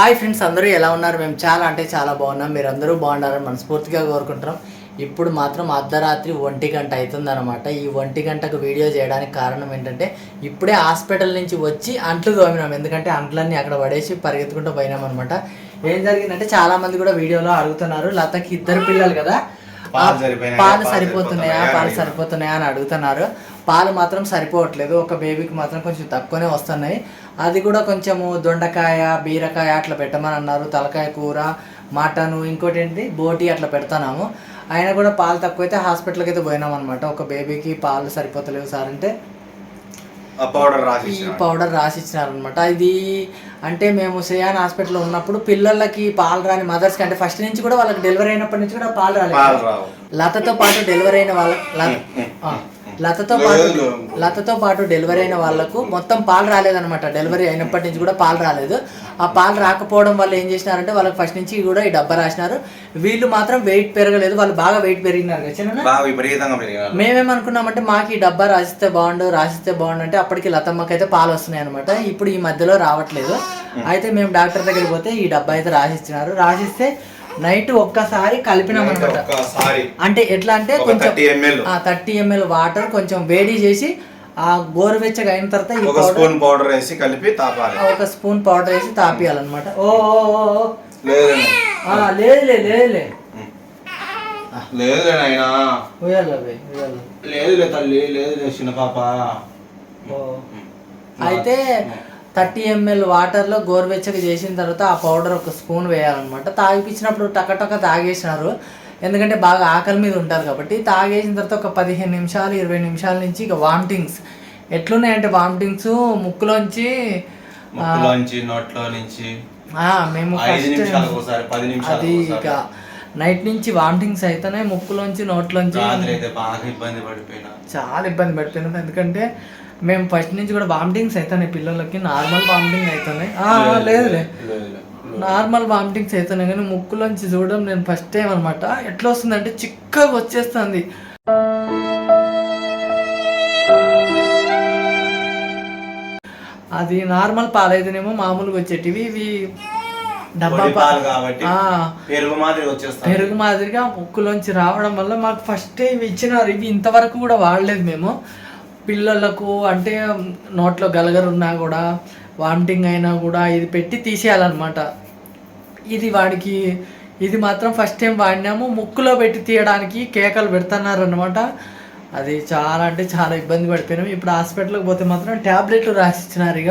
Hi friends అందరూ ఎలా ఉన్నారు? మేము చాలా అంటే చాలా బాగున్నాం. మీరు అందరూ బాగున్నారని మనస్ఫూర్తిగా కోరుకుంటున్నాం. ఇప్పుడు మాత్రం అర్ధరాత్రి ఒంటి గంట అవుతుందన్నమాట. ఈ ఒంటి గంటకు వీడియో చేయడానికి కారణం ఏంటంటే ఇప్పుడే హాస్పిటల్ నుంచి వచ్చి అంట్లు తోమినాం. ఎందుకంటే అంట్లన్నీ అక్కడ పడేసి పరిగెత్తుకుంటూ పోయినాం అనమాట ఏం జరిగిందంటే చాలా మంది కూడా వీడియోలో అడుగుతున్నారు. లతకి ఇద్దరు పిల్లలు కదా. పాలు సరిపోతున్నాయా? పాలు సరిపోతున్నాయా అని అడుగుతున్నారు. పాలు మాత్రం సరిపోవట్లేదు. ఒక బేబీకి మాత్రం కొంచెం తక్కువనే వస్తున్నాయి. అది కూడా కొంచెము దొండకాయ బీరకాయ అట్లా పెట్టమని అన్నారు తలకాయ కూర మటను ఇంకోటి ఏంటి బోటి అట్లా పెడతాము అయినా కూడా పాలు తక్కువైతే హాస్పిటల్కి అయితే పోయినాం అనమాట ఒక బేబీకి పాలు సరిపోతలేవు సార్ అంటే పౌడర్ రాసి ఈ. పౌడర్ రాసి ఇచ్చినారనమాట ఇది అంటే మేము శ్రేయాన్ హాస్పిటల్లో ఉన్నప్పుడు పిల్లలకి పాలు రాని మదర్స్కి అంటే ఫస్ట్ నుంచి కూడా వాళ్ళకి డెలివరీ అయినప్పటి నుంచి కూడా పాలు రాలేదు. లతతో పాటు డెలివరీ అయిన వాళ్ళ లతతో పాటు. లతతో పాటు డెలివరీ అయిన వాళ్ళకు మొత్తం పాలు రాలేదన్నమాట. డెలివరీ అయినప్పటి నుంచి కూడా పాలు రాలేదు. ఆ పాలు రాకపోవడం వల్ల ఏం చేసినారంటే వాళ్ళకి ఫస్ట్ నుంచి కూడా ఈ డబ్బా రాసినారు. వీళ్ళు మాత్రం వెయిట్ పెరగలేదు. వాళ్ళు బాగా వెయిట్ పెరిగినారు కదా మేమేమనుకున్నామంటే మాకు ఈ డబ్బా రాసిస్తే బాగుండు రాసిస్తే బాగుండు అంటే అప్పటికి లతమ్మకి అయితే పాలు వస్తున్నాయి అనమాట ఇప్పుడు ఈ మధ్యలో రావట్లేదు. అయితే మేము డాక్టర్ దగ్గరికి పోతే ఈ డబ్బా అయితే రాసిచ్చినారు. రాసిస్తే నైట్ ఒక్కసారి కలిపినాం అనమాట అంటే ఎట్లా అంటే కొంచెం 30 ml. థర్టీ ఎంఎల్ వాటర్ కొంచెం వేడి చేసి ఆ గోరువెచ్చగా అయిన తర్వాత ఒక స్పూన్ పౌడర్ వేసి కలిపి తాపాలి. ఒక స్పూన్ పౌడర్ వేసి తాపియాలన్నమాట. ఓ. లేదు లేదులే. లేదు నాయనా. ఉయ్యాలి లేదులే తల్లి లేదులే చిన్న పాప. అయితే థర్టీ ఎంఎల్ వాటర్లో గోరువెచ్చగా చేసిన తర్వాత ఆ పౌడర్ ఒక స్పూన్ వేయాలన్నమాట. తాగిపించినప్పుడు టక తాగేసినారు. ఎందుకంటే బాగా ఆకలి మీద ఉంటారు కాబట్టి తాగేసిన తర్వాత ఒక పదిహేను నిమిషాలు ఇరవై నిమిషాల నుంచి ఇక వామిటింగ్స్. ఎట్లున్నాయంటే వామిటింగ్స్? ముక్కులోంచి ముక్కులోంచి నోట్లో నుంచి. మేము అది ఇక నైట్ నుంచి వామిటింగ్స్ అయితేనే ముక్కులోంచి నోట్లోంచి చాలా ఇబ్బంది పడిపోయినాం. ఎందుకంటే మేము ఫస్ట్ నుంచి కూడా వామిటింగ్స్ అవుతున్నాయి పిల్లలకి నార్మల్ వామిటింగ్ అవుతున్నాయి లేదులే. నార్మల్ వామిటింగ్స్ అవుతున్నాయి కానీ ముక్కులోంచి చూడడం నేను ఫస్ట్ టైం అనమాట ఎట్లా వస్తుందంటే చిక్కగా వచ్చేస్తుంది. అది నార్మల్ పాలైతేనేమో మామూలుగా వచ్చేటివి ఇవి డబ్బా పాలు కాబట్టి ఆ, పెరుగు మాదిరి వచ్చేస్తాయి. పెరుగు మాదిరిగా ముక్కులోంచి రావడం వల్ల మాకు ఫస్ట్ ఇవి ఇచ్చినారు ఇవి ఇంతవరకు కూడా వాడలేదు మేము. పిల్లలకు అంటే నోట్లో గలగరు ఉన్నా కూడా వామిటింగ్ అయినా కూడా ఇది పెట్టి తీసేయాలన్నమాట. ఇది వాడికి ఇది మాత్రం ఫస్ట్ టైం వాడినాము. ముక్కులో పెట్టి తీయడానికి కేకలు పెడుతున్నారు అనమాట అది చాలా అంటే చాలా ఇబ్బంది పడిపోయినాం. ఇప్పుడు హాస్పిటల్కి పోతే మాత్రం ట్యాబ్లెట్లు రాసిచ్చినారు ఇక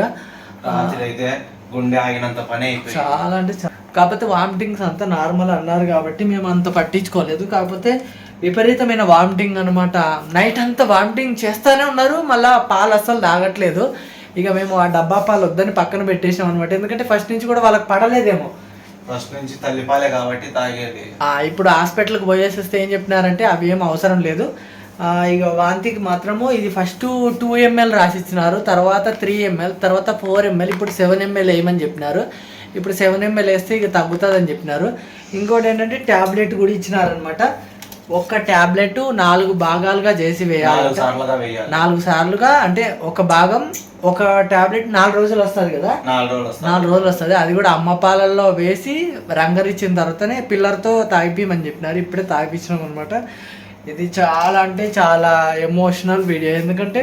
గుండె ఆగినంత పని చాలా అంటే కాకపోతే వామిటింగ్స్ అంతా నార్మల్ అన్నారు కాబట్టి మేము అంత పట్టించుకోలేదు. కాకపోతే విపరీతమైన వామిటింగ్ అనమాట నైట్ అంతా వామిటింగ్ చేస్తూనే ఉన్నారు మళ్ళీ పాలు అస్సలు తాగట్లేదు. ఇక మేము ఆ డబ్బా పాలు వద్దని పక్కన పెట్టేసాం అనమాట ఎందుకంటే ఫస్ట్ నుంచి కూడా వాళ్ళకి పడలేదేమో. ఫస్ట్ నుంచి తల్లిపాలే కాబట్టి తాగేది. ఆ, ఇప్పుడు హాస్పిటల్కి పోయేసి వస్తే ఏం చెప్పినారంటే అవి ఏం అవసరం లేదు. ఇక వాంతికి మాత్రము ఇది ఫస్ట్ టూ ఎంఎల్ రాసిచ్చినారు తర్వాత త్రీ ఎంఎల్ తర్వాత ఫోర్ ఎంఎల్ ఇప్పుడు సెవెన్ ఎంఎల్ వేయమని చెప్పినారు. ఇప్పుడు సెవెన్ ఎంఎల్ వేస్తే ఇక తగ్గుతుందని చెప్పినారు. ఇంకోటి ఏంటంటే ట్యాబ్లెట్ కూడా ఇచ్చినారనమాట ఒక్క ట్యాబ్లెట్ నాలుగు భాగాలుగా చేసి వేయాలి. నాలుగు సార్లుగా అంటే ఒక భాగం ఒక ట్యాబ్లెట్ నాలుగు రోజులు వస్తుంది కదా? నాలుగు రోజులు వస్తాయి నాలుగు రోజులు వస్తుంది. అది కూడా అమ్మ పాలల్లో వేసి రంగరిచ్చిన తర్వాతనే పిల్లర్తో తాగిపిమని చెప్పినారు. ఇప్పుడే తాగిపించినాం అనమాట ఇది చాలా అంటే చాలా ఎమోషనల్ వీడియో ఎందుకంటే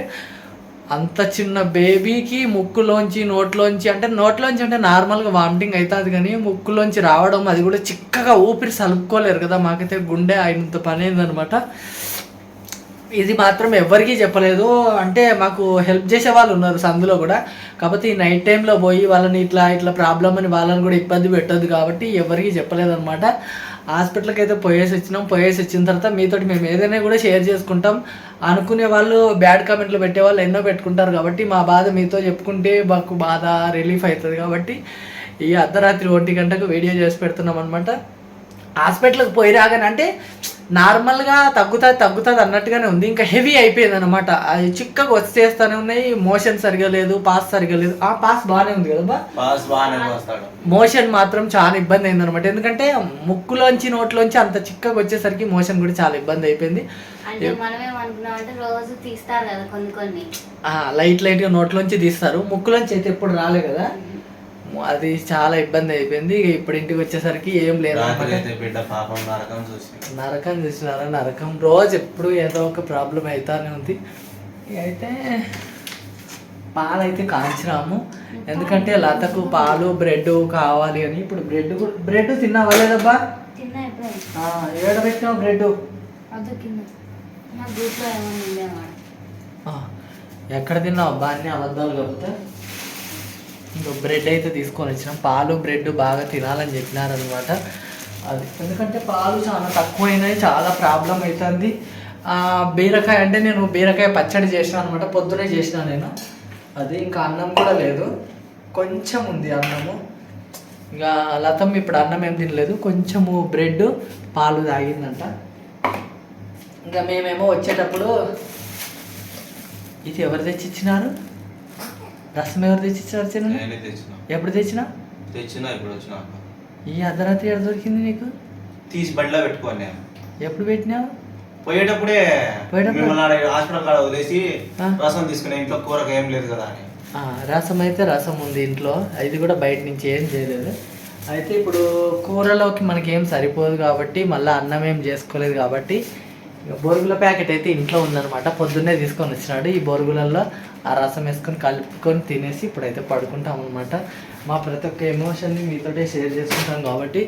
అంత చిన్న బేబీకి ముక్కులోంచి నోట్లోంచి అంటే నోట్లోంచి అంటే నార్మల్గా వామిటింగ్ అవుతుంది కానీ ముక్కులోంచి రావడం అది కూడా చిక్కగా ఊపిరి సలుపుకోలేరు కదా. మాకైతే గుండె అయినంత పని అయిందనమాట. ఇది మాత్రం ఎవరికీ చెప్పలేదు. అంటే మాకు హెల్ప్ చేసే వాళ్ళు ఉన్నారు సందులో కూడా. కాకపోతే ఈ నైట్ టైంలో పోయి వాళ్ళని ఇట్లా ఇట్లా ప్రాబ్లం అని వాళ్ళని కూడా ఇబ్బంది పెట్టద్దు కాబట్టి ఎవరికీ చెప్పలేదు అనమాట హాస్పిటల్కి అయితే పోయేసి వచ్చినాం పోయేసి వచ్చిన తర్వాత మీతోటి మేము ఏదైనా కూడా షేర్ చేసుకుంటాం. అనుకునే వాళ్ళు బ్యాడ్ కామెంట్లు పెట్టే వాళ్ళు ఎన్నో పెట్టుకుంటారు కాబట్టి మా బాధ మీతో చెప్పుకుంటే మాకు బాధ రిలీఫ్ అవుతుంది కాబట్టి ఈ అర్ధరాత్రి ఒంటి గంటకు వీడియో చేసి పెడుతున్నాం అనమాట హాస్పిటల్కి పోయి రాగానే అంటే నార్మల్గా తగ్గుతుంది తగ్గుతుంది అన్నట్టుగానే ఉంది. ఇంకా హెవీ అయిపోయింది అనమాట అది చిక్కగా వచ్చేస్తూనే ఉన్నాయి. మోషన్ సరిగా లేదు పాస్ సరిగా లేదు. ఆ పాస్ బాగానే ఉంది కదా మోషన్ మాత్రం చాలా ఇబ్బంది అయింది అనమాట ఎందుకంటే ముక్కులోంచి నోట్లోంచి అంత చిక్కగా వచ్చేసరికి మోషన్ కూడా చాలా ఇబ్బంది అయిపోయింది. అంటే మనమేమనుకున్నాం అంటే రోజు తీస్తారు కదా కొన్ని కొన్ని. ఆ, లైట్ లైట్గా నోట్లోంచి తీస్తారు. ముక్కులోంచి అయితే ఎప్పుడు రాలే కదా? అది చాలా ఇబ్బంది అయిపోయింది. ఇక ఇప్పుడు ఇంటికి వచ్చేసరికి ఏం లేదు. నరకం చూసి నరకం చూసినారా? నరకం. రోజు ఎప్పుడు ఏదో ఒక ప్రాబ్లం అవుతానే ఉంది. అయితే పాలు అయితే కాంచినాము ఎందుకంటే లతకు పాలు బ్రెడ్ కావాలి అని. ఇప్పుడు బ్రెడ్ కూడా బ్రెడ్ తిన్నావా లేదబ్బా? ఏడ పెట్టినావు బ్రెడ్? ఎక్కడ తిన్నావు అబ్బా? అన్ని అబద్ధాలు ఇంకా బ్రెడ్ అయితే తీసుకొని వచ్చినాం. పాలు బ్రెడ్ బాగా తినాలని చెప్పినారనమాట అది ఎందుకంటే పాలు చాలా తక్కువైనాయి చాలా ప్రాబ్లం అవుతుంది. బీరకాయ అంటే నేను బీరకాయ పచ్చడి చేసిన అనమాట పొద్దునే చేసిన నేను. అది ఇంకా అన్నం కూడా లేదు. కొంచెం ఉంది అన్నము. ఇంకా లతం ఇప్పుడు అన్నం ఏం తినలేదు. కొంచెము బ్రెడ్ పాలు తాగిందంట. ఇంకా మేమేమో వచ్చేటప్పుడు ఇది ఎవరు తెచ్చిచ్చినారు? రసం ఎవరు నేనే తెచ్చిన. ఎప్పుడు తెచ్చినా? తెచ్చిన ఇప్పుడు వచ్చిన. ఈ అర్ధరాత్రి ఎక్కడ దొరికింది నీకు? తీసి బండిలో పెట్టుకోండి నేను. ఎప్పుడు పెట్టినావు? పోయేటప్పుడే పోయేటప్పుడు? మిమ్మల్ని హాస్పిటల్ కాడ వదిలేసి. రసం తీసుకునే ఇంట్లో కూరకు ఏం లేదు కదా అని. రసం అయితే రసం ఉంది ఇంట్లో. ఇది కూడా బయట నుంచి ఏం చేయలేదు. అయితే ఇప్పుడు కూరలోకి మనకి ఏం సరిపోదు కాబట్టి మళ్ళీ అన్నం ఏం చేసుకోలేదు కాబట్టి బొరుగుల ప్యాకెట్ అయితే ఇంట్లో ఉందన్నమాట. పొద్దున్నే తీసుకొని వచ్చినాడు. ఈ బొరుగులలో ఆ రసం వేసుకొని కలుపుకొని తినేసి ఇప్పుడైతే పడుకుంటాం అనమాట మా ప్రతి ఒక్క ఎమోషన్ని మీతోటే షేర్ చేసుకుంటాం కాబట్టి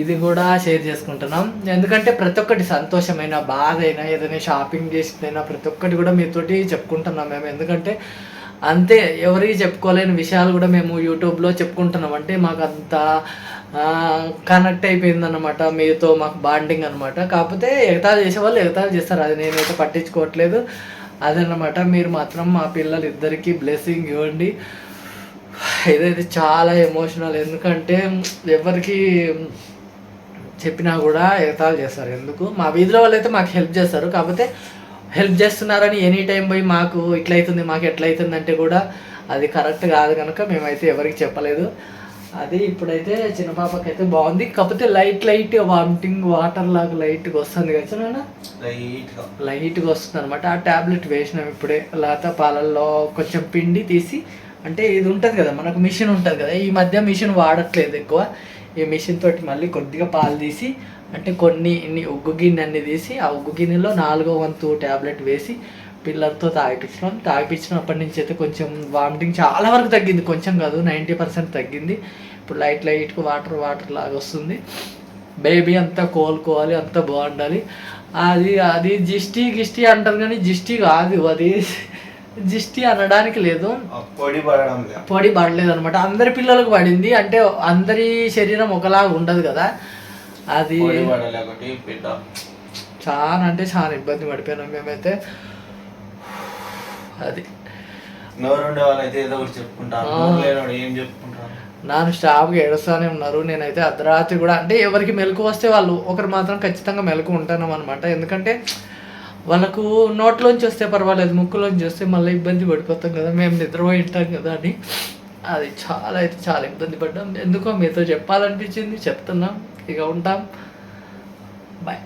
ఇది కూడా షేర్ చేసుకుంటున్నాం. ఎందుకంటే ప్రతి ఒక్కటి సంతోషమైన బాధ అయినా ఏదైనా షాపింగ్ చేసిందైనా ప్రతి ఒక్కటి కూడా మీతోటి చెప్పుకుంటున్నాం మేము. ఎందుకంటే అంతే ఎవరికి చెప్పుకోలేని విషయాలు కూడా మేము యూట్యూబ్లో చెప్పుకుంటున్నాం. అంటే మాకు అంత కనెక్ట్ అయిపోయింది అనమాట మీతో మాకు బాండింగ్ అనమాట కాకపోతే ఎగతాలు చేసే వాళ్ళు ఎగతాలు చేస్తారు. అది నేనైతే పట్టించుకోవట్లేదు. అదనమాట మీరు మాత్రం మా పిల్లలు ఇద్దరికి బ్లెస్సింగ్ ఇవ్వండి. ఇదైతే చాలా ఎమోషనల్ ఎందుకంటే ఎవరికి చెప్పినా కూడా ఎగతాలు చేస్తారు. ఎందుకు? మా వీధిలో వాళ్ళు అయితే మాకు హెల్ప్ చేస్తారు. కాకపోతే హెల్ప్ చేస్తున్నారని ఎనీ టైం పోయి మాకు ఇట్లయితుంది మాకు ఎట్లయితుంది అంటే కూడా అది కరెక్ట్ కాదు కనుక మేమైతే ఎవరికి చెప్పలేదు. అది ఇప్పుడైతే చిన్న పాపకైతే బాగుంది. కాకపోతే లైట్ లైట్ వామిటింగ్ వాటర్ లాగా లైట్గా వస్తుంది కదా గా లైట్గా. వస్తుంది అనమాట ఆ ట్యాబ్లెట్ వేసినాం ఇప్పుడే లేత పాలల్లో కొంచెం పిండి తీసి అంటే ఇది ఉంటుంది కదా మనకు మిషన్ ఉంటుంది కదా ఈ మధ్య మిషన్ వాడట్లేదు ఎక్కువ. ఈ మిషన్ తోటి మళ్ళీ కొద్దిగా పాలు తీసి అంటే కొన్ని ఇన్ని ఉగ్గు గిన్నె అన్ని తీసి ఆ ఉగ్గు గిన్నెలో నాలుగో వంతు ట్యాబ్లెట్ వేసి పిల్లలతో తాగిపించడం. తాగిపించినప్పటి నుంచి అయితే కొంచెం వామిటింగ్ చాలా వరకు తగ్గింది. కొంచెం కాదు నైంటీ పర్సెంట్ తగ్గింది. ఇప్పుడు లైట్ లైట్గా వాటర్ వాటర్ లాగా వస్తుంది. బేబీ అంతా కోలుకోవాలి అంతా బాగుండాలి. అది అది జిస్టీ గిస్టీ అంటారు కానీ జిస్టీ కాదు. అది జిస్టి అనడానికి లేదు. పొడి పడడం పొడి పడలేదు అనమాట అందరి పిల్లలకు పడింది. అంటే అందరి శరీరం ఒకలాగా ఉండదు కదా. అది చాలా అంటే చాలా ఇబ్బంది పడిపోయినాం మేమైతే. అది. నోరు ఉండే వాళ్ళైతే ఏదో ఒకటి చెప్పుకుంటారు. ఏం చెప్పుకుంటారు? నాన్న ఏడుస్తూనే ఉన్నారు. నేనైతే అర్ధరాత్రి కూడా అంటే ఎవరికి మెలకు వస్తే వాళ్ళు ఒకరు మాత్రం ఖచ్చితంగా మెలకు ఉంటాను అనమాట ఎందుకంటే వాళ్ళకు నోట్లోంచి వస్తే పర్వాలేదు ముక్కులోంచి వస్తే మళ్ళీ ఇబ్బంది పడిపోతాం కదా మేము నిద్రపోయి ఉంటాం కదా అని. అది చాలా అయితే చాలా ఇబ్బంది పడ్డాం. ఎందుకో మీతో చెప్పాలనిపించింది చెప్తున్నాం ఇక ఉంటాం. బాయ్